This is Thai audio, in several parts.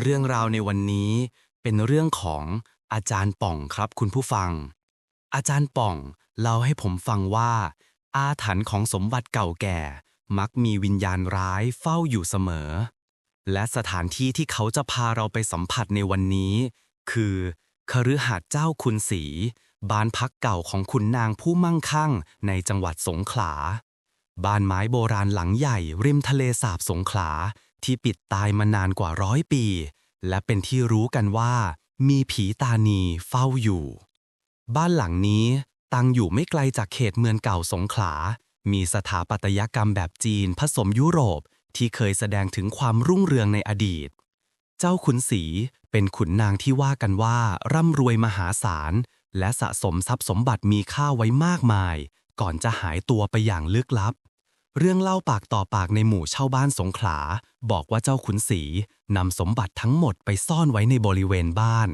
เรื่องราวในวันนี้เป็นเรื่องของอาจารย์ป่องครับคุณผู้ฟัง อาจารย์ป่องเล่าให้ผมฟังว่า อาถรรพ์ของสมบัติเก่าแก่ มักมีวิญญาณร้ายเฝ้าอยู่เสมอ และสถานที่ที่เขาจะพาเราไปสัมผัสในวันนี้ คือคฤหาสน์เจ้าคุณศรีบ้านพักเก่าของคุณนางผู้มั่งคั่งในจังหวัดสงขลา บ้านไม้โบราณหลังใหญ่ริมทะเลสาบสงขลา ที่ปิดตายมานานกว่าร้อยปี และเป็นที่รู้กันว่า มีผีตานีเฝ้าอยู่ บ้านหลังนี้ตั้งอยู่ไม่ไกลจากเขตเมืองเก่าสงขลา มีสถาปัตยกรรมแบบจีนผสมยุโรปที่เคยแสดงถึงความรุ่งเรืองในอดีต เจ้าขุนศรีเป็นขุนนางที่ว่ากันว่าร่ำรวยมหาศาล และสะสมทรัพย์สมบัติมีค่าไว้มากมาย ก่อนจะหายตัวไปอย่างลึกลับ เรื่องเล่าปากต่อปากในหมู่เช่าบ้านสงขลา บอกว่าเจ้าขุนศรีนำสมบัติทั้งหมดไปซ่อนไว้ในบริเวณบ้าน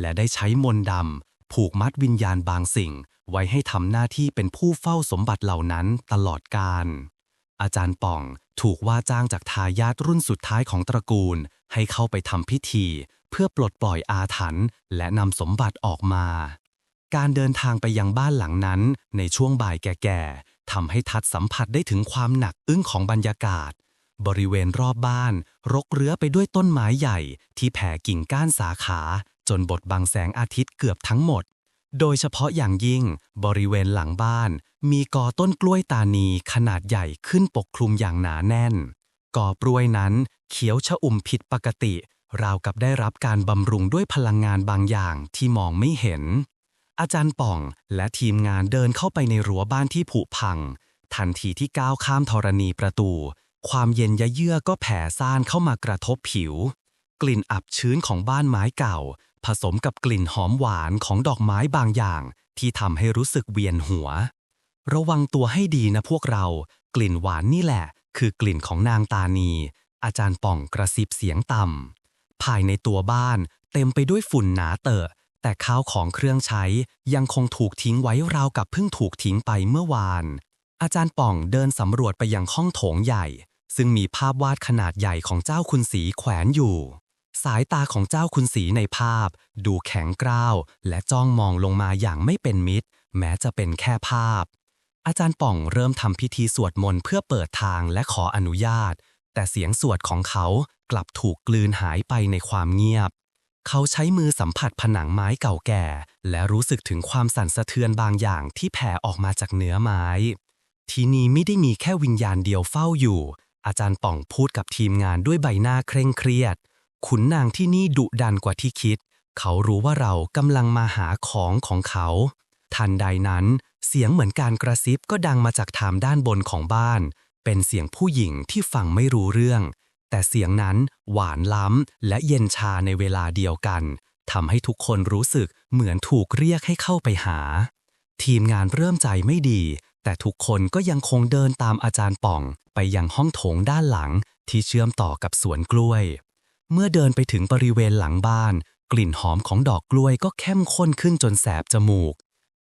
และได้ใช้มนต์ดำผูกมัดวิญญาณบางสิ่ง ไว้ให้ทำหน้าที่เป็นผู้เฝ้าสมบัติเหล่านั้นตลอดกาลอาจารย์ป่องถูกว่าจ้างจากทายาทรุ่นสุดท้ายของตระกูล ให้เข้าไปทำพิธี เพื่อปลดปล่อยอาถรรพ์และนำสมบัติออกมา การเดินทางไปยังบ้านหลังนั้นในช่วงบ่ายแก่ ทำให้ทัดสัมผัสได้ถึงความหนักอึ้งของบรรยากาศ บริเวณรอบบ้าน รกเรื้อไปด้วยต้นไม้ใหญ่ ที่แผ่กิ่งก้านสาขา จนบดบังแสงอาทิตย์เกือบทั้งหมด โดยเฉพาะอย่างยิ่ง บริเวณหลังบ้าน มีกอต้นกล้วยตานีขนาดใหญ่ขึ้นปกคลุมอย่างหนาแน่นกอกล้วยนั้น เขียวชะอุ่มผิดปกติ ราวกับได้รับการบำรุงด้วยพลังงานบางอย่างที่มองไม่เห็น อาจารย์ป่องและทีมงานเดินเข้าไปในรั้วบ้านที่ผุพัง ทันทีที่ก้าวข้ามธรณีประตู ความเย็นยะเยือกก็แผ่ซ่านเข้ามากระทบผิว กลิ่นอับชื้นของบ้านไม้เก่า ผสมกับกลิ่นหอมหวานของดอกไม้บางอย่าง ที่ทำให้รู้สึกเวียนหัว ระวังตัวให้ดีนะพวกเรา กลิ่นหวานนี่แหละ คือกลิ่นของนางตานี อาจารย์ป่องกระซิบเสียงต่ำภายในตัวบ้านเต็มไปด้วยฝุ่นหนาเตอะ แต่ข้าวของเครื่องใช้ยังคงถูกทิ้งไว้ราวกับเพิ่งถูกทิ้งไปเมื่อวาน อาจารย์ป่องเดินสำรวจไปยังห้องโถงใหญ่ ซึ่งมีภาพวาดขนาดใหญ่ของเจ้าคุณสีแขวนอยู่ สายตาของเจ้าคุณสีในภาพ ดูแข็งกร้าว และจ้องมองลงมาอย่างไม่เป็นมิตร แม้จะเป็นแค่ภาพ อาจารย์ป่องเริ่มทำพิธีสวดมนต์เพื่อเปิดทางและขออนุญาต แต่เสียงสวดของเขากลับถูกกลืนหายไปในความเงียบ เขาใช้มือสัมผัสผนังไม้เก่าแก่ และรู้สึกถึงความสั่นสะเทือนบางอย่างที่แผ่ออกมาจากเนื้อไม้ ที่นี่ไม่ได้มีแค่วิญญาณเดียวเฝ้าอยู่ อาจารย์ป่องพูดกับทีมงานด้วยใบหน้าเคร่งเครียด ขุนนางที่นี่ดุดันกว่าที่คิด เขารู้ว่าเรากำลังมาหาของของเขา ทันใดนั้น เสียงเหมือนการกระซิบก็ดังมาจากถามด้านบนของบ้าน เป็นเสียงผู้หญิงที่ฟังไม่รู้เรื่อง แต่เสียงนั้นหวานล้ำและเย็นชาในเวลาเดียวกันทำให้ทุกคนรู้สึกเหมือนถูกเรียกให้เข้าไปหา ทีมงานเริ่มใจไม่ดี แต่ทุกคนก็ยังคงเดินตามอาจารย์ป่อง ไปยังห้องโถงด้านหลังที่เชื่อมต่อกับสวนกล้วย เมื่อเดินไปถึงบริเวณหลังบ้าน กลิ่นหอมของดอกกล้วยก็เข้มข้นขึ้นจนแสบจมูก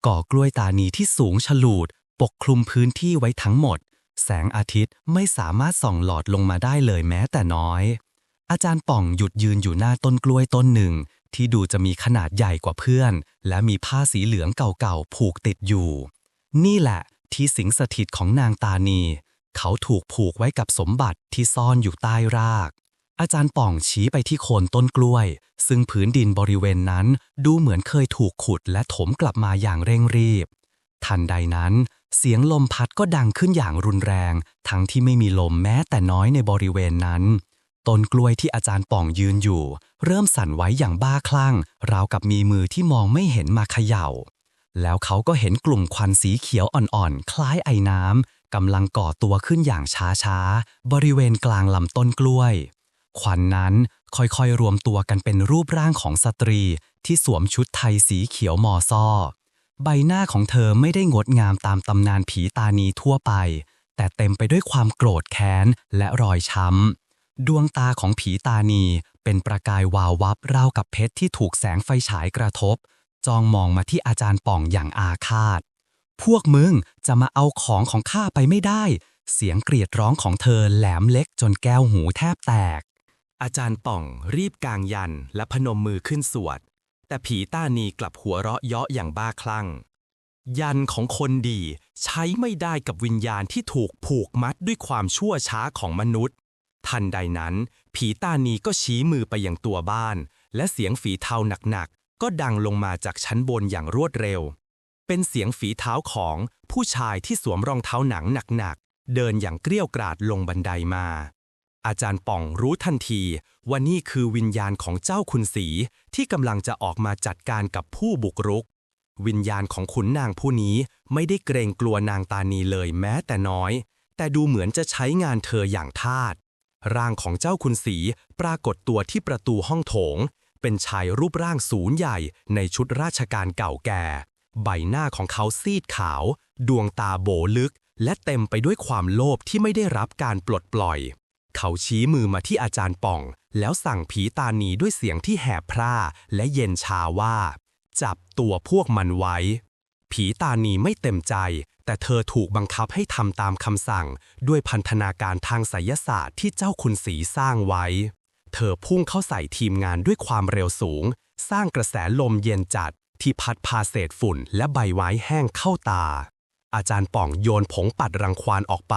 ก่อกล้วยตานีที่สูงฉลูด ปกคลุมพื้นที่ไว้ทั้งหมด แสงอาทิตย์ไม่สามารถส่องหลอดลงมาได้เลยแม้แต่น้อย อาจารย์ป่องหยุดยืนอยู่หน้าต้นกล้วยต้นหนึ่ง ที่ดูจะมีขนาดใหญ่กว่าเพื่อน และมีผ้าสีเหลืองเก่าๆผูกติดอยู่ นี่แหละที่สิงสถิตของนางตานี เขาถูกผูกไว้กับสมบัติที่ซ่อนอยู่ใต้ราก อาจารย์ป่องชี้ไปที่โคนต้นกล้วย ซึ่งผืนดินบริเวณนั้นดูเหมือนเคยถูกขุดและถมกลับมาอย่างเร่งรีบ ทันใดนั้น เสียงลมพัดก็ดังขึ้นอย่างรุนแรง ทั้งที่ไม่มีลมแม้แต่น้อยในบริเวณนั้น ต้นกล้วยที่อาจารย์ป่องยืนอยู่ เริ่มสั่นไหวอย่างบ้าคลั่ง ราวกับมีมือที่มองไม่เห็นมาเขย่า แล้วเขาก็เห็นกลุ่มควันสีเขียวอ่อนๆ คล้ายไอน้ำกำลังก่อตัวขึ้นอย่างช้าๆ บริเวณกลางลำต้นกล้วย ควันนั้นค่อยๆรวมตัวกันเป็นรูปร่างของสตรีที่สวมชุดไทยสีเขียวมอซ้อ ใบหน้าของเธอไม่ได้งดงามตามตำนานผีตานีทั่วไป แต่เต็มไปด้วยความโกรธแค้นและรอยช้ำ ดวงตาของผีตานีเป็นประกายวาววับราวกับเพชรที่ถูกแสงไฟฉายกระทบ จ้องมองมาที่อาจารย์ป่องอย่างอาฆาต พวกมึงจะมาเอาของของข้าไปไม่ได้ เสียงกรีดร้องของเธอแหลมเล็กจนแก้วหูแทบแตก อาจารย์ป่องรีบกางยันและพนมมือขึ้นสวด แต่ผีต้านีกลับหัวเราะเยาะอย่างบ้าคลั่ง ยันของคนดีใช้ไม่ได้กับวิญญาณที่ถูกผูกมัดด้วยความชั่วช้าของมนุษย์ ทันใดนั้น ผีต้านีก็ชี้มือไปอยังตัวบ้าน และเสียงฝีเท้าหนักๆ ก็ดังลงมาจากชั้นบนอย่างรวดเร็ว เป็นเสียงฝีเท้าของผู้ชายที่สวมรองเท้าหนังหนักๆ เดินอย่างเกลี้ยวกราดลงบันไดมา อาจารย์ป่องรู้ทันทีว่านี่คือวิญญาณของเจ้าคุณสีที่กำลังจะออกมาจัดการกับผู้บุกรุก วิญญาณของขุนนางผู้นี้ไม่ได้เกรงกลัวนางตานีเลยแม้แต่น้อย แต่ดูเหมือนจะใช้งานเธออย่างทาสร่างของเจ้าคุณสีปรากฏตัวที่ประตูห้องโถง เป็นชายรูปร่างสูงใหญ่ในชุดราชการเก่าแก่ ใบหน้าของเขาซีดขาว ดวงตาโบลึก และเต็มไปด้วยความโลภที่ไม่ได้รับการปลดปล่อย เขาชี้มือมาที่อาจารย์ป่อง แล้วสั่งผีตานีด้วยเสียงที่แหบพร่าและเย็นชาว่า จับตัวพวกมันไว้ ผีตานีไม่เต็มใจ แต่เธอถูกบังคับให้ทำตามคำสั่ง ด้วยพันธนาการทางไสยศาสตร์ที่เจ้าคุณสีสร้างไว้ เธอพุ่งเข้าใส่ทีมงานด้วยความเร็วสูง สร้างกระแสลมเย็นจัดที่พัดพาเศษฝุ่นและใบไม้แห้งเข้าตา อาจารย์ป่องโยนผงปัดรังควานออกไป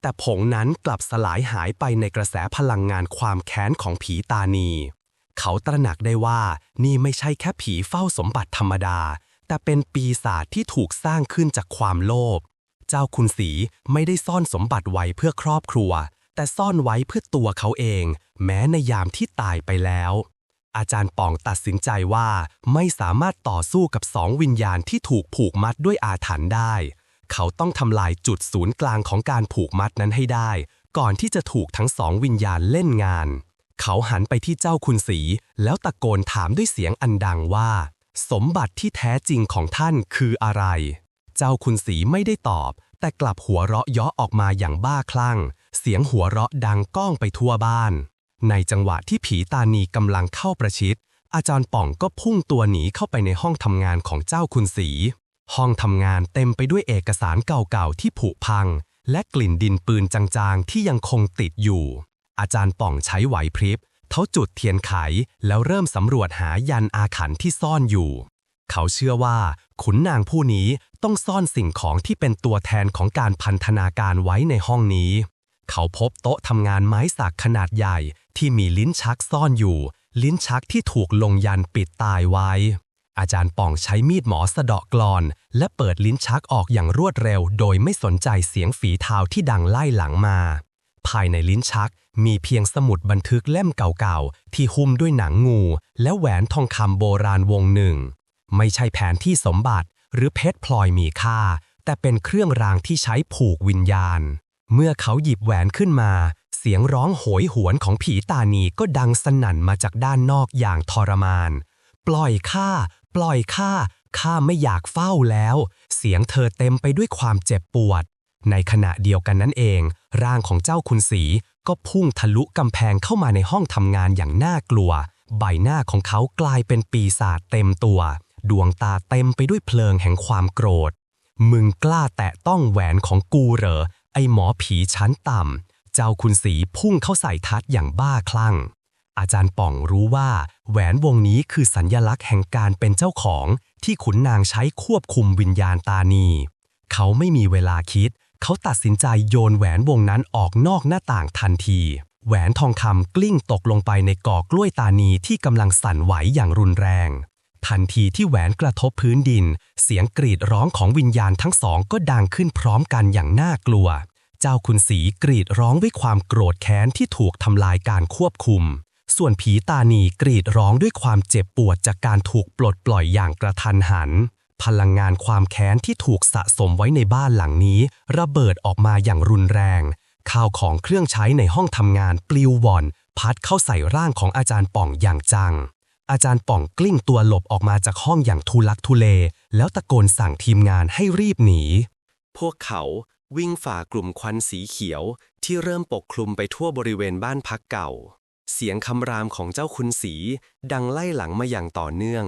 แต่ผงนั้นกลับสลายหายไปในกระแสพลังงานความแค้นของผีตานี เขาตระหนักได้ว่านี่ไม่ใช่แค่ผีเฝ้าสมบัติธรรมดา แต่เป็นปีศาจที่ถูกสร้างขึ้นจากความโลภ เจ้าคุณสีไม่ได้ซ่อนสมบัติไว้เพื่อครอบครัว แต่ซ่อนไว้เพื่อตัวเขาเอง แม้ในยามที่ตายไปแล้วอาจารย์ป่องตัดสินใจว่าไม่สามารถต่อสู้กับสองวิญญาณที่ถูกผูกมัดด้วยอาถรรพ์ได้ เขาต้องทำลายจุดศูนย์กลางของการผูกมัดนั้นให้ได้ ก่อนที่จะถูกทั้งสองวิญญาณเล่นงาน เขาหันไปที่เจ้าคุณสี แล้วตะโกนถามด้วยเสียงอันดังว่า สมบัติที่แท้จริงของท่านคืออะไร เจ้าคุณสีไม่ได้ตอบ แต่กลับหัวเราะเยาะออกมาอย่างบ้าคลั่ง เสียงหัวเราะดังก้องไปทั่วบ้าน ในจังหวะที่ผีตานีกำลังเข้าประชิดอาจารย์ป่องก็พุ่งตัวหนีเข้าไปในห้องทำงานของเจ้าคุณสี ห้องทำงานเต็มไปด้วยเอกสารเก่าๆที่ผุพัง และกลิ่นดินปืนจางๆ ที่ยังคงติดอยู่ อาจารย์ป่องใช้ไหวพริบเขาจุดเทียนไขแล้วเริ่มสำรวจหายันอาถรรพ์ที่ซ่อนอยู่ เขาเชื่อว่า ขุนนางผู้นี้ต้องซ่อนสิ่งของที่เป็นตัวแทนของการพันธนาการไว้ในห้องนี้ เขาพบโต๊ะทำงานไม้สักขนาดใหญ่ที่มีลิ้นชักซ่อนอยู่ ลิ้นชักที่ถูกลงยันปิดตายไว้ อาจารย์ป่องใช้มีดหมอสะเดาะกลอน และเปิดลิ้นชักออกอย่างรวดเร็ว โดยไม่สนใจเสียงฝีเท้าที่ดังไล่หลังมา ภายในลิ้นชักมีเพียงสมุดบันทึกเล่มเก่าๆ ที่หุ้มด้วยหนังงู และแหวนทองคำโบราณวงหนึ่ง ไม่ใช่แผนที่สมบัติ หรือเพชรพลอยมีค่า แต่เป็นเครื่องรางที่ใช้ผูกวิญญาณ เมื่อเขาหยิบแหวนขึ้นมา เสียงร้องโหยหวนของผีตานีก็ดังสนั่นมาจากด้านนอกอย่างทรมาน ปล่อยข้าปล่อยข้า ข้าไม่อยากเฝ้าแล้ว เสียงเธอเต็มไปด้วยความเจ็บปวด ในขณะเดียวกันนั้นเอง ร่างของเจ้าคุณสีก็พุ่งทะลุกำแพงเข้ามาในห้องทำงานอย่างน่ากลัว ใบหน้าของเขากลายเป็นปีศาจเต็มตัว ดวงตาเต็มไปด้วยเพลิงแห่งความโกรธ มึงกล้าแตะต้องแหวนของกูเหรอ ไอหมอผีชั้นต่ำ เจ้าคุณสีพุ่งเข้าใส่ทัดอย่างบ้าคลั่ง อาจารย์ป่องรู้ว่า แหวนวงนี้คือสัญญลักษณ์แห่งการเป็นเจ้าของ ที่ขุนนางใช้ควบคุมวิญญาณตานี เขาไม่มีเวลาคิด เขาตัดสินใจโยนแหวนวงนั้นออกนอกหน้าต่างทันที แหวนทองคำกลิ้งตกลงไปในกอกกล้วยตานีที่กำลังสั่นไหวอย่างรุนแรง ทันทีที่แหวนกระทบพื้นดิน เสียงกรีดร้องของวิญญาณทั้งสองก็ดังขึ้นพร้อมกันอย่างน่ากลัว เจ้าคุณสีกรีดร้องด้วยความโกรธแค้นที่ถูกทำลายการควบคุม ส่วนผีตานีกรีดร้องด้วยความเจ็บปวดจากการถูกปลดปล่อยอย่างกระทันหัน พลังงานความแค้นที่ถูกสะสมไว้ในบ้านหลังนี้ ระเบิดออกมาอย่างรุนแรง ข้าวของเครื่องใช้ในห้องทำงานปลิวว่อน พัดเข้าใส่ร่างของอาจารย์ป่องอย่างจัง อาจารย์ป่องกลิ้งตัวหลบออกมาจากห้องอย่างทุลักทุเล แล้วตะโกนสั่งทีมงานให้รีบหนี พวกเขาวิ่งฝ่ากลุ่มควันสีเขียวที่เริ่มปกคลุมไปทั่วบริเวณบ้านพักเก่า เสียงคำรามของเจ้าคุณสีดังไล่หลังมาอย่างต่อเนื่อง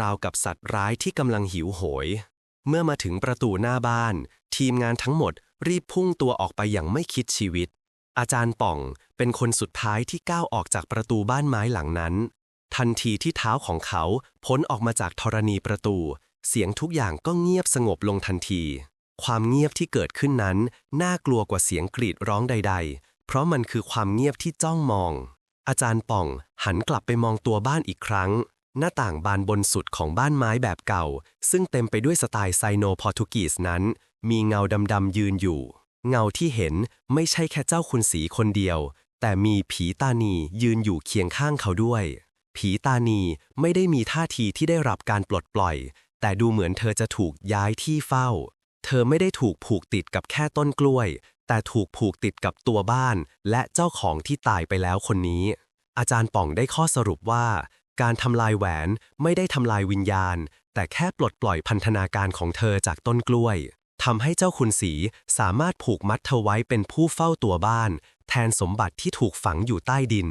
ราวกับสัตว์ร้ายที่กำลังหิวโหย เมื่อมาถึงประตูหน้าบ้าน ทีมงานทั้งหมดรีบพุ่งตัวออกไปอย่างไม่คิดชีวิต อาจารย์ป่องเป็นคนสุดท้ายที่ก้าวออกจากประตูบ้านไม้หลังนั้น ทันทีที่เท้าของเขาพ้นออกมาจากธรณีประตู เสียงทุกอย่างก็เงียบสงบลงทันที ความเงียบที่เกิดขึ้นนั้น น่ากลัวกว่าเสียงกรีดร้องใด ๆ เพราะมันคือความเงียบที่จ้องมอง อาจารย์ป่องหันกลับไปมองตัวบ้านอีกครั้ง หน้าต่างบานบนสุดของบ้านไม้แบบเก่า ซึ่งเต็มไปด้วยสไตล์ไซโนพอร์ตุกีสนั้น มีเงาดำๆยืนอยู่ เงาที่เห็นไม่ใช่แค่เจ้าคุณสีคนเดียว แต่มีผีตานียืนอยู่เคียงข้างเขาด้วย ผีตานีไม่ได้มีท่าทีที่ได้รับการปลดปล่อย แต่ดูเหมือนเธอจะถูกย้ายที่เฝ้า เธอไม่ได้ถูกผูกติดกับแค่ต้นกล้วย แต่ถูกผูกติดกับตัวบ้านและเจ้าของที่ตายไปแล้วคนนี้ อาจารย์ป่องได้ข้อสรุปว่า การทำลายแหวนไม่ได้ทำลายวิญญาณ แต่แค่ปลดปล่อยพันธนาการของเธอจากต้นกล้วยทำให้เจ้าคุณสีสามารถผูกมัดเธอไว้เป็นผู้เฝ้าตัวบ้าน แทนสมบัติที่ถูกฝังอยู่ใต้ดิน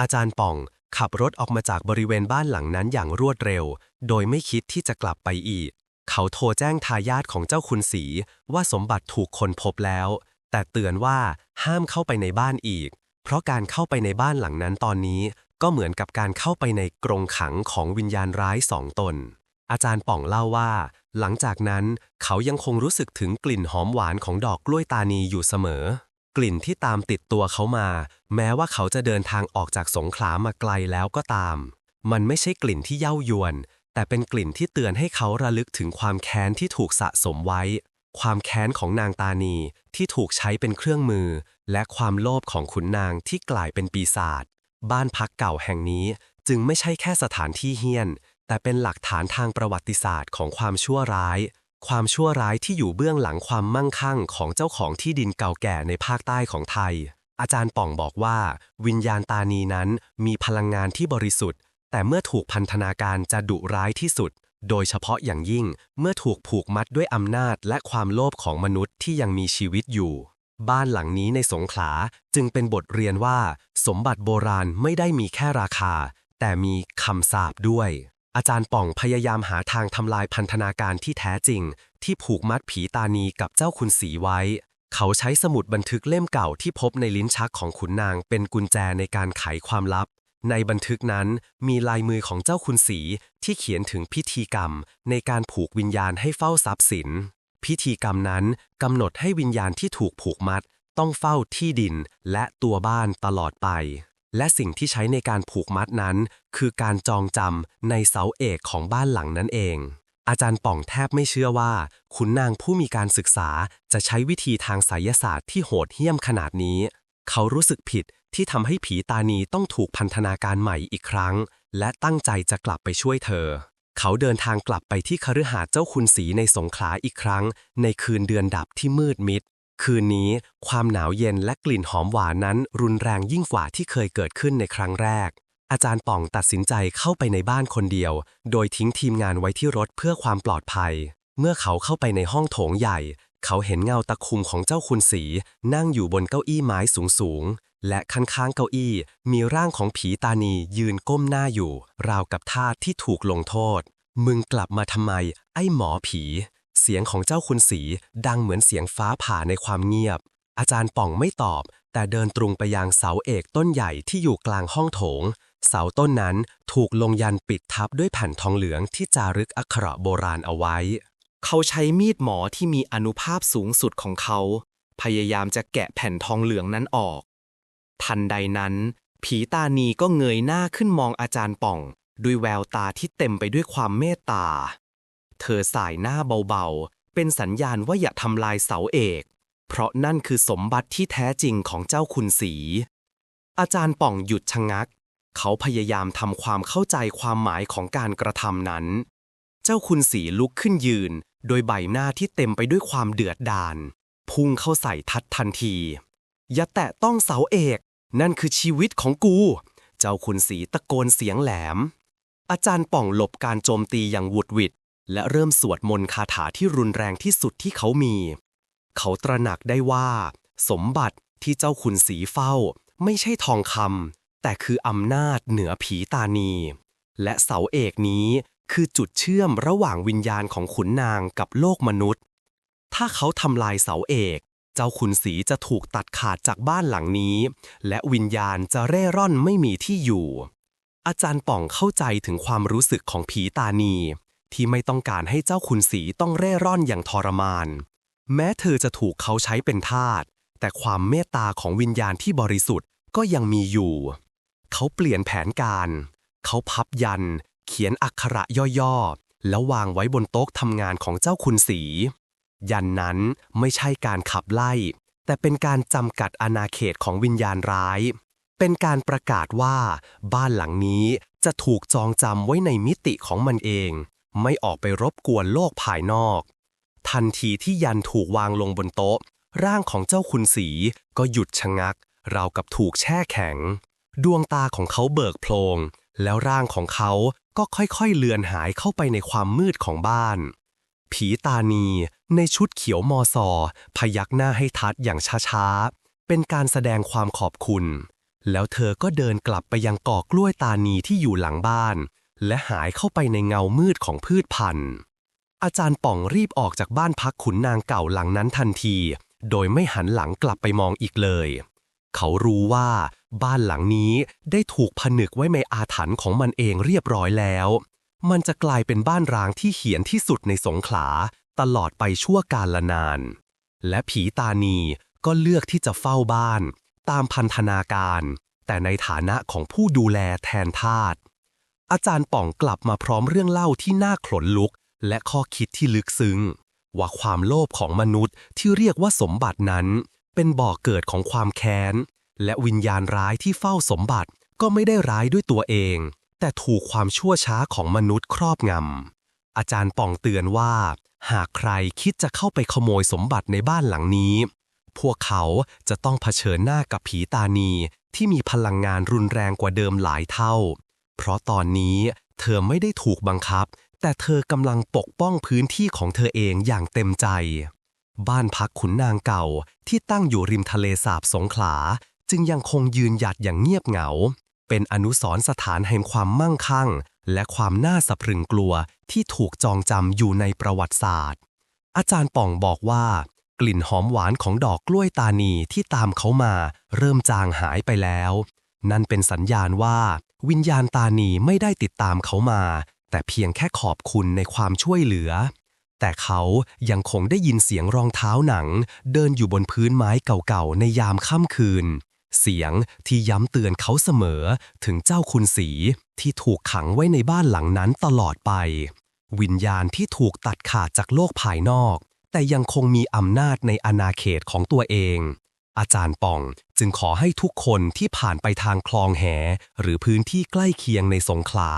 อาจารย์ป่องขับรถออกมาจากบริเวณบ้านหลังนั้นอย่างรวดเร็ว โดยไม่คิดที่จะกลับไปอีก เขาโทรแจ้งทายาทของเจ้าคุณสีว่าสมบัติถูกคนพบแล้ว แต่เตือนว่าห้ามเข้าไปในบ้านอีก เพราะการเข้าไปในบ้านหลังนั้นตอนนี้ ก็เหมือนกับการเข้าไปในกรงขังของวิญญาณร้ายสองตน อาจารย์ป่องเล่าว่า หลังจากนั้นเขายังคงรู้สึกถึงกลิ่นหอมหวานของดอกกล้วยตานีอยู่เสมอ กลิ่นที่ตามติดตัวเขามา แม้ว่าเขาจะเดินทางออกจากสงขลามาไกลแล้วก็ตาม มันไม่ใช่กลิ่นที่เย้ายวน แต่เป็นกลิ่นที่เตือนให้เขาระลึกถึงความแค้นที่ถูกสะสมไว้ ความแค้นของนางตานีที่ถูกใช้เป็นเครื่องมือ และความโลภของขุนนางที่กลายเป็นปีศาจบ้านพักเก่าแห่งนี้จึงไม่ใช่แค่สถานที่เฮี้ยน แต่เป็นหลักฐานทางประวัติศาสตร์ของความชั่วร้าย ความชั่วร้ายที่อยู่เบื้องหลังความมั่งคั่งของเจ้าของที่ดินเก่าแก่ในภาคใต้ของไทย อาจารย์ป่องบอกว่า วิญญาณตานีนั้นมีพลังงานที่บริสุทธิ์ แต่เมื่อถูกพันธนาการจะดุร้ายที่สุด โดยเฉพาะอย่างยิ่งเมื่อถูกผูกมัดด้วยอำนาจและความโลภของมนุษย์ที่ยังมีชีวิตอยู่ บ้านหลังนี้ในสงขลาจึงเป็นบทเรียนว่า สมบัติโบราณไม่ได้มีแค่ราคา แต่มีคำสาปด้วย อาจารย์ป่องพยายามหาทางทำลายพันธนาการที่แท้จริง ที่ผูกมัดผีตานีกับเจ้าคุณสีไว้ เขาใช้สมุดบันทึกเล่มเก่าที่พบในลิ้นชักของขุนนางเป็นกุญแจในการไขความลับ ในบันทึกนั้นมีลายมือของเจ้าคุณสีที่เขียนถึงพิธีกรรมในการผูกวิญญาณให้เฝ้าทรัพย์สิน พิธีกรรมนั้นกำหนดให้วิญญาณที่ถูกผูกมัด ต้องเฝ้าที่ดินและตัวบ้านตลอดไป และสิ่งที่ใช้ในการผูกมัดนั้น คือการจองจำในเสาเอกของบ้านหลังนั้นเอง อาจารย์ป่องแทบไม่เชื่อว่า ขุนนางผู้มีการศึกษาจะใช้วิธีทางไสยศาสตร์ที่โหดเหี้ยมขนาดนี้ เขารู้สึกผิด ที่ทำให้ผีตานีต้องถูกพันธนาการใหม่อีกครั้ง และตั้งใจจะกลับไปช่วยเธอ เขาเดินทางกลับไปที่คฤหาสน์เจ้าคุณสีในสงขลาอีกครั้ง ในคืนเดือนดับที่มืดมิด คืนนี้ความหนาวเย็นและกลิ่นหอมหวานนั้น รุนแรงยิ่งกว่าที่เคยเกิดขึ้นในครั้งแรก อาจารย์ป่องตัดสินใจเข้าไปในบ้านคนเดียว โดยทิ้งทีมงานไว้ที่รถเพื่อความปลอดภัย เมื่อเขาเข้าไปในห้องโถงใหญ่ เขาเห็นเงาตะคุมของเจ้าคุณสีนั่งอยู่บนเก้าอี้ไม้สูงๆ และข้างๆเก้าอี้มีร่างของผีตานียืนก้มหน้าอยู่ ราวกับทาสที่ถูกลงโทษ มึงกลับมาทำไม ไอ้หมอผี เสียงของเจ้าคุณสีดังเหมือนเสียงฟ้าผ่าในความเงียบ อาจารย์ป่องไม่ตอบ แต่เดินตรงไปยังเสาเอกต้นใหญ่ที่อยู่กลางห้องโถง เสาต้นนั้นถูกลงยันปิดทับด้วยแผ่นทองเหลืองที่จารึกอักขระโบราณเอาไว้ เขาใช้มีดหมอที่มีอนุภาพสูงสุดของเขา พยายามจะแกะแผ่นทองเหลืองนั้นออก ทันใดนั้น ผีตานีก็เงยหน้าขึ้นมองอาจารย์ป่อง ด้วยแววตาที่เต็มไปด้วยความเมตตา เธอสายหน้าเบาๆ เป็นสัญญาณว่าอย่าทำลายเสาเอก เพราะนั่นคือสมบัติที่แท้จริงของเจ้าคุณสี อาจารย์ป่องหยุดชะงัก เขาพยายามทำความเข้าใจความหมายของการกระทำนั้น เจ้าคุณสีลุกขึ้นยืน โดยใบหน้าที่เต็มไปด้วยความเดือดดาลพุ่งเข้าใส่ทัดทันที อย่าแตะต้องเสาเอก นั่นคือชีวิตของกู เจ้าคุณสีตะโกนเสียงแหลม อาจารย์ป่องหลบการโจมตีอย่างหวุดหวิด และเริ่มสวดมนต์คาถาที่รุนแรงที่สุดที่เขามี เขาตระหนักได้ว่า สมบัติที่เจ้าขุนสีเฝ้า ไม่ใช่ทองคำแต่คืออำนาจเหนือผีตานี และเสาเอกนี้คือจุดเชื่อมระหว่างวิญญาณของขุนนางกับโลกมนุษย์ ถ้าเขาทำลายเสาเอก จจ้าคุณสีจะถูกตัดขาดจากบ้านหลังนี้ และวิญญาณจะเร่ร่อนไม่มีที่อยู่ อาจารย์ป่องเข้าใจถึงความรู้สึกของผีตานี ที่ไม่ต้องการให้เจ้าคุณสีต้องเร่ร่อนอย่างทรมาน แม้เธอจะถูกเขาใช้เป็นทาสแต่ความเมตตาของวิญญาณที่บริสุทธิ์ก็ยังมีอยู่ เขาเปลี่ยนแผนการ เขาพับยัน เขียนอักขระย่อๆ แล้ววางไว้บนโต๊ะทำงานของเจ้าคุณสี ยันนั้นไม่ใช่การขับไล่ แต่เป็นการจำกัดอาณาเขตของวิญญาณร้าย เป็นการประกาศว่า บ้านหลังนี้จะถูกจองจำไว้ในมิติของมันเอง ไม่ออกไปรบกวนโลกภายนอก ทันทีที่ยันถูกวางลงบนโต๊ะ ร่างของเจ้าคุณสีก็หยุดชะงัก ราวกับถูกแช่แข็ง ดวงตาของเขาเบิกโพลงแล้วร่างของเขาก็ค่อยๆเลือนหายเข้าไปในความมืดของบ้าน ผีตานี ในชุดเขียวมอซอพยักหน้าให้ทัดอย่างช้าๆ เป็นการแสดงความขอบคุณ แล้วเธอก็เดินกลับไปยังกอกล้วยตานีที่อยู่หลังบ้าน และหายเข้าไปในเงามืดของพืชพันธุ์ อาจารย์ป่องรีบออกจากบ้านพักขุนนางเก่าหลังนั้นทันที โดยไม่หันหลังกลับไปมองอีกเลย เขารู้ว่าบ้านหลังนี้ได้ถูกผนึกไว้ในอาถรรพ์ของมันเองเรียบร้อยแล้ว มันจะกลายเป็นบ้านร้างที่เหียนที่สุดในสงขลา ตลอดไปชั่วกาลนาน และผีตานีก็เลือกที่จะเฝ้าบ้าน ตามพันธนาการ แต่ในฐานะของผู้ดูแลแทนทาสอาจารย์ป่องกลับมาพร้อมเรื่องเล่าที่น่าขนลุก และข้อคิดที่ลึกซึ้ง ว่าความโลภของมนุษย์ที่เรียกว่าสมบัตินั้น เป็นบ่อเกิดของความแค้น และวิญญาณร้ายที่เฝ้าสมบัติก็ไม่ได้ร้ายด้วยตัวเอง แต่ถูกความชั่วช้าของมนุษย์ครอบงำ อาจารย์ป่องเตือนว่า หากใครคิดจะเข้าไปขโมยสมบัติในบ้านหลังนี้ พวกเขาจะต้องเผชิญหน้ากับผีตานีที่มีพลังงานรุนแรงกว่าเดิมหลายเท่า เพราะตอนนี้เธอไม่ได้ถูกบังคับ แต่เธอกำลังปกป้องพื้นที่ของเธอเองอย่างเต็มใจ บ้านพักขุนนางเก่าที่ตั้งอยู่ริมทะเลสาบสงขลา จึงยังคงยืนหยัดอย่างเงียบเหงา เป็นอนุสรณ์สถานแห่งความมั่งคั่ง และความน่าสะพรึงกลัวที่ถูกจองจำอยู่ในประวัติศาสตร์ อาจารย์ป่องบอกว่า กลิ่นหอมหวานของดอกกล้วยตานีที่ตามเขามาเริ่มจางหายไปแล้ว นั่นเป็นสัญญาณว่า วิญญาณตานีไม่ได้ติดตามเขามา แต่เพียงแค่ขอบคุณในความช่วยเหลือ แต่เขายังคงได้ยินเสียงรองเท้าหนัง เดินอยู่บนพื้นไม้เก่าๆในยามค่ำคืน เสียงที่ย้ำเตือนเขาเสมอถึงเจ้าคุณสีที่ถูกขังไว้ในบ้านหลังนั้นตลอดไป วิญญาณที่ถูกตัดขาดจากโลกภายนอก แต่ยังคงมีอำนาจในอาณาเขตของตัวเอง อาจารย์ป่องจึงขอให้ทุกคนที่ผ่านไปทางคลองแห หรือพื้นที่ใกล้เคียงในสงขลา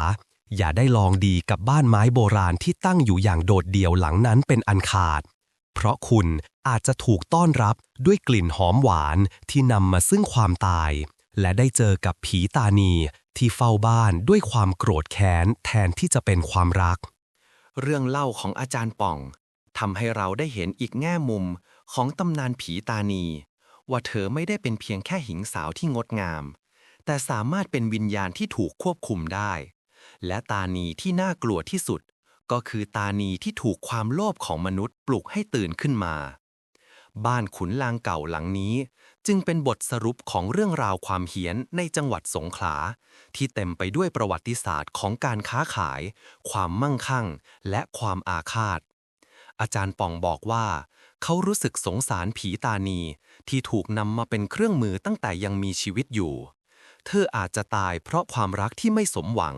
อย่าได้ลองดีกับบ้านไม้โบราณที่ตั้งอยู่อย่างโดดเดี่ยวหลังนั้นเป็นอันขาด เพราะคุณ อาจจะถูกต้อนรับด้วยกลิ่นหอมหวานที่นำมาซึ่งความตาย และได้เจอกับผีตานีที่เฝ้าบ้านด้วยความโกรธแค้นแทนที่จะเป็นความรัก เรื่องเล่าของอาจารย์ป่องทำให้เราได้เห็นอีกแง่มุมของตำนานผีตานี ว่าเธอไม่ได้เป็นเพียงแค่หญิงสาวที่งดงาม แต่สามารถเป็นวิญญาณที่ถูกควบคุมได้ และตานีที่น่ากลัวที่สุด ก็คือตานีที่ถูกความโลภของมนุษย์ปลุกให้ตื่นขึ้นมา บ้านขุนลางเก่าหลังนี้ จึงเป็นบทสรุปของเรื่องราวความเฮี้ยนในจังหวัดสงขลา ที่เต็มไปด้วยประวัติศาสตร์ของการค้าขาย ความมั่งคั่ง และความอาฆาต อาจารย์ป่องบอกว่า เขารู้สึกสงสารผีตานี ที่ถูกนำมาเป็นเครื่องมือตั้งแต่ยังมีชีวิตอยู่ เธออาจจะตายเพราะความรักที่ไม่สมหวัง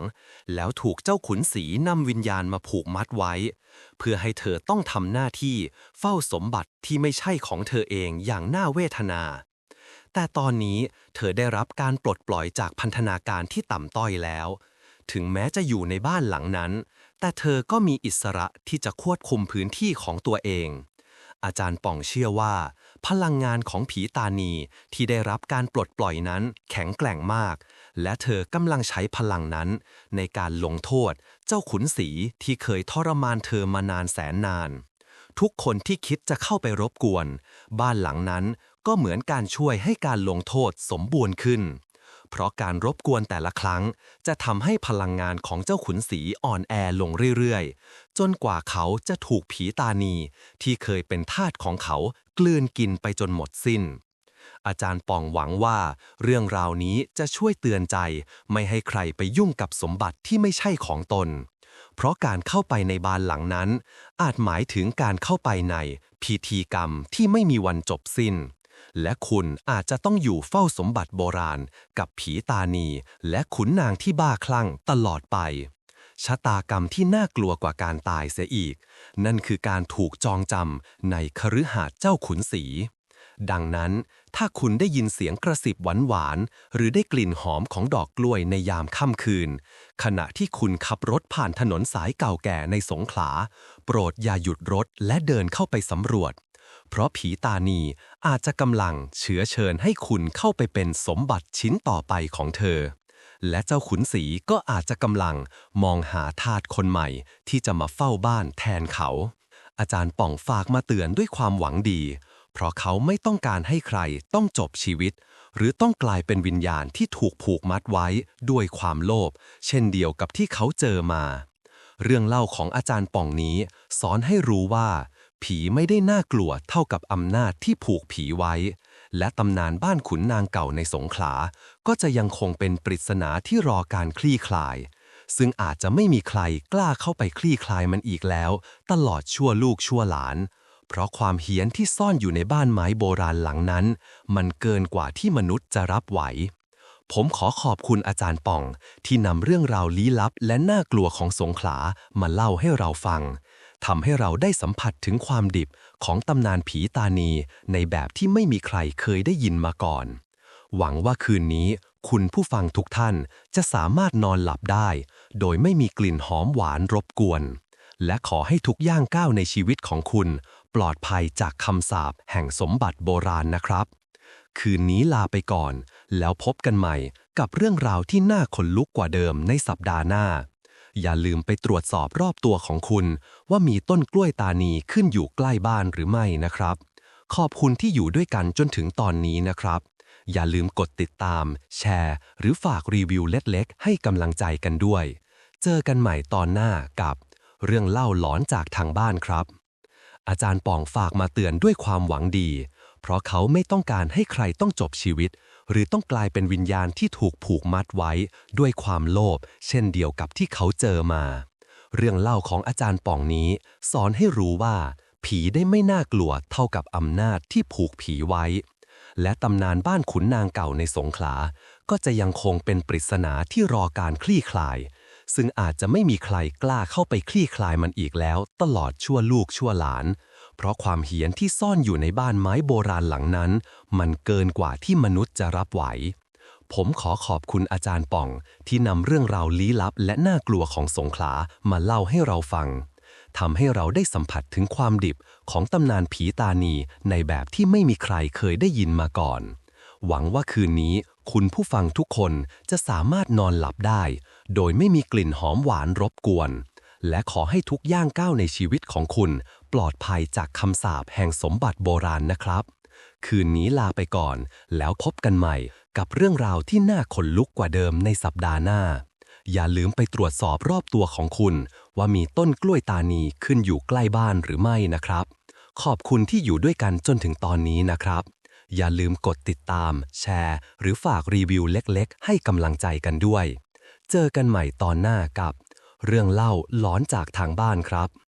แล้วถูกเจ้าขุนศรีนำวิญญาณมาผูกมัดไว้ เพื่อให้เธอต้องทำหน้าที่เฝ้าสมบัติที่ไม่ใช่ของเธอเองอย่างน่าเวทนา แต่ตอนนี้เธอได้รับการปลดปล่อยจากพันธนาการที่ต่ำต้อยแล้ว ถึงแม้จะอยู่ในบ้านหลังนั้น แต่เธอก็มีอิสระที่จะควบคุมพื้นที่ของตัวเอง อาจารย์ป่องเชื่อว่า พลังงานของผีตานีที่ได้รับการปลดปล่อยนั้นแข็งแกร่งมาก และเธอกำลังใช้พลังนั้น ในการลงโทษ เจ้าขุนศรีที่เคยทรมานเธอมานานแสนนาน ทุกคนที่คิดจะเข้าไปรบกวน บ้านหลังนั้นก็เหมือนการช่วยให้การลงโทษสมบูรณ์ขึ้น เพราะการรบกวนแต่ละครั้ง จะทำให้พลังงานของเจ้าขุนศรีอ่อนแอลงเรื่อยๆ จนกว่าเขาจะถูกผีตานี ที่เคยเป็นทาสของเขากลืนกินไปจนหมดสิ้น อาจารย์ป่องหวังว่า เรื่องราวนี้จะช่วยเตือนใจ ไม่ให้ใครไปยุ่งกับสมบัติที่ไม่ใช่ของตน เพราะการเข้าไปในบ้านหลังนั้น อาจหมายถึงการเข้าไปใน พิธีกรรมที่ไม่มีวันจบสิ้น และคุณอาจจะต้องอยู่เฝ้าสมบัติโบราณ กับผีตานี และขุนนางที่บ้าคลั่งตลอดไปชะตากรรมที่น่ากลัวกว่าการตายเสียอีก นั่นคือการถูกจองจำในคฤหาสน์เจ้าขุนศรีดังนั้น ถ้าคุณได้ยินเสียงกระสิบหวานๆ หรือได้กลิ่นหอมของดอกกล้วยในยามค่ำคืน ขณะที่คุณขับรถผ่านถนนสายเก่าแก่ในสงขลา โปรดอย่าหยุดรถและเดินเข้าไปสำรวจ เพราะผีตานีอาจจะกำลังเชื้อเชิญให้คุณเข้าไปเป็นสมบัติชิ้นต่อไปของเธอ และเจ้าขุนศรีก็อาจจะกำลังมองหาทาสคนใหม่ ที่จะมาเฝ้าบ้านแทนเขา อาจารย์ป่องฝากมาเตือนด้วยความหวังดี เพราะเขาไม่ต้องการให้ใครต้องจบชีวิต หรือต้องกลายเป็นวิญญาณที่ถูกผูกมัดไว้ด้วยความโลภเช่นเดียวกับที่เขาเจอมา เรื่องเล่าของอาจารย์ป่องนี้ สอนให้รู้ว่า ผีไม่ได้น่ากลัวเท่ากับอำนาจที่ผูกผีไว้ และตำนานบ้านขุนนางเก่าในสงขลา ก็จะยังคงเป็นปริศนาที่รอการคลี่คลาย ซึ่งอาจจะไม่มีใครกล้าเข้าไปคลี่คลายมันอีกแล้ว ตลอดชั่วลูกชั่วหลาน เพราะความเฮี้ยนที่ซ่อนอยู่ในบ้านไม้โบราณหลังนั้น มันเกินกว่าที่มนุษย์จะรับไหว ผมขอขอบคุณอาจารย์ป่อง ที่นำเรื่องราวลี้ลับและน่ากลัวของสงขลามาเล่าให้เราฟังทำให้เราได้สัมผัสถึงความดิบของตำนานผีตานี ในแบบที่ไม่มีใครเคยได้ยินมาก่อน หวังว่าคืนนี้ คุณผู้ฟังทุกท่านจะสามารถนอนหลับได้ โดยไม่มีกลิ่นหอมหวานรบกวน และขอให้ทุกย่างก้าวในชีวิตของคุณ ปลอดภัยจากคำสาปแห่งสมบัติโบราณนะครับ คืนนี้ลาไปก่อน แล้วพบกันใหม่กับเรื่องราวที่น่าขนลุกกว่าเดิมในสัปดาห์หน้า อย่าลืมไปตรวจสอบรอบตัวของคุณ ว่ามีต้นกล้วยตานีขึ้นอยู่ใกล้บ้านหรือไม่นะครับ ขอบคุณที่อยู่ด้วยกันจนถึงตอนนี้นะครับ อย่าลืมกดติดตาม แชร์ หรือฝากรีวิวเล็กๆ ให้กำลังใจกันด้วย เจอกันใหม่ตอนหน้ากับเรื่องเล่าหลอนจากทางบ้านครับ อาจารย์ป่องฝากมาเตือนด้วยความหวังดี เพราะเขาไม่ต้องการให้ใครต้องจบชีวิต หรือต้องกลายเป็นวิญญาณที่ถูกผูกมัดไว้ ด้วยความโลภเช่นเดียวกับที่เขาเจอมา เรื่องเล่าของอาจารย์ป่องนี้ สอนให้รู้ว่า ผีได้ไม่น่ากลัวเท่ากับอำนาจที่ผูกผีไว้ และตำนานบ้านขุนนางเก่าในสงขลา ก็จะยังคงเป็นปริศนาที่รอการคลี่คลาย ซึ่งอาจจะไม่มีใครกล้าเข้าไปคลี่คลายมันอีกแล้ว ตลอดชั่วลูกชั่วหลาน เพราะความเหียนที่ซ่อนอยู่ในบ้านไม้โบราณหลังนั้น มันเกินกว่าที่มนุษย์จะรับไหว ผมขอขอบคุณอาจารย์ป่อง ที่นำเรื่องราวลี้ลับและน่ากลัวของสงขลามาเล่าให้เราฟังทำให้เราได้สัมผัสถึงความดิบของตำนานผีตานีในแบบที่ไม่มีใครเคยได้ยินมาก่อน หวังว่าคืนนี้คุณผู้ฟังทุกคนจะสามารถนอนหลับได้ โดยไม่มีกลิ่นหอมหวานรบกวน และขอให้ทุกย่างก้าวในชีวิตของคุณ ปลอดภัยจากคำสาปแห่งสมบัติโบราณนะครับ คืนนี้ลาไปก่อน แล้วพบกันใหม่กับเรื่องราวที่น่าขนลุกกว่าเดิมในสัปดาห์หน้า อย่าลืมไปตรวจสอบรอบตัวของคุณ ว่ามีต้นกล้วยตานีขึ้นอยู่ใกล้บ้านหรือไม่นะครับ ขอบคุณที่อยู่ด้วยกันจนถึงตอนนี้นะครับ อย่าลืมกดติดตาม แชร์ หรือฝากรีวิวเล็กๆ ให้กำลังใจกันด้วย เจอกันใหม่ตอนหน้ากับ เรื่องเล่าหลอนจากทางบ้านครับ